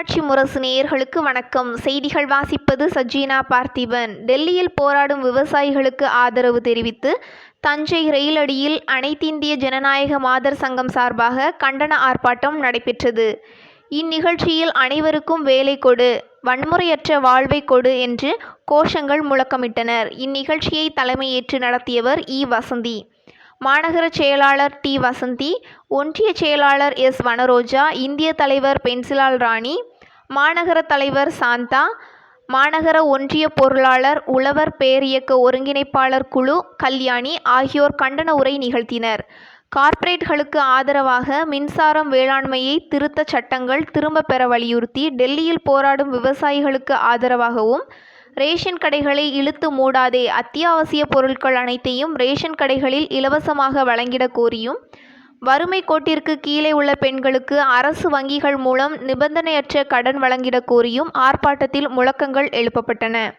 தொலைக்காட்சி முரசு நேயர்களுக்கு வணக்கம். செய்திகள் வாசிப்பது சஜீனா பார்த்திபன். டெல்லியில் போராடும் விவசாயிகளுக்கு ஆதரவு தெரிவித்து தஞ்சை ரயிலடியில் அனைத்திந்திய ஜனநாயக மாதர் சங்கம் சார்பாக கண்டன ஆர்ப்பாட்டம் நடைபெற்றது. இந்நிகழ்ச்சியில் அனைவருக்கும் வேலை கொடு வன்முறையற்ற வாழ்வை கொடு என்று கோஷங்கள் முழக்கமிட்டனர். இந்நிகழ்ச்சியை தலைமையேற்று நடத்தியவர் இ. வசந்தி. மாநகர செயலாளர் டி. வசந்தி ஒன்றிய செயலாளர் எஸ். வனரோஜா இந்திய தலைவர் பென்சிலால் ராணி மாநகர தலைவர் சாந்தா மாநகர ஒன்றிய பொருளாளர் உழவர் பேரியக்க ஒருங்கிணைப்பாளர் குழு கல்யாணி ஆகியோர் கண்டன உரை நிகழ்த்தினர். கார்ப்பரேட்களுக்கு ஆதரவாக மின்சாரம் வேளாண்மையை திருத்த சட்டங்கள் திரும்ப பெற வலியுறுத்தி டெல்லியில் போராடும் விவசாயிகளுக்கு ஆதரவாகவும் ரேஷன் கடைகளை இழுத்து மூடாதே. அத்தியாவசிய பொருட்கள் அனைத்தையும் ரேஷன் கடைகளில் இலவசமாக வழங்கிட கோரியும். வறுமை கோட்டிற்கு கீழே உள்ள பெண்களுக்கு அரசு வங்கிகள் மூலம் நிபந்தனையற்ற கடன் வழங்கிட கோரியும் ஆர்ப்பாட்டத்தில் முழக்கங்கள் எழுப்பப்பட்டன.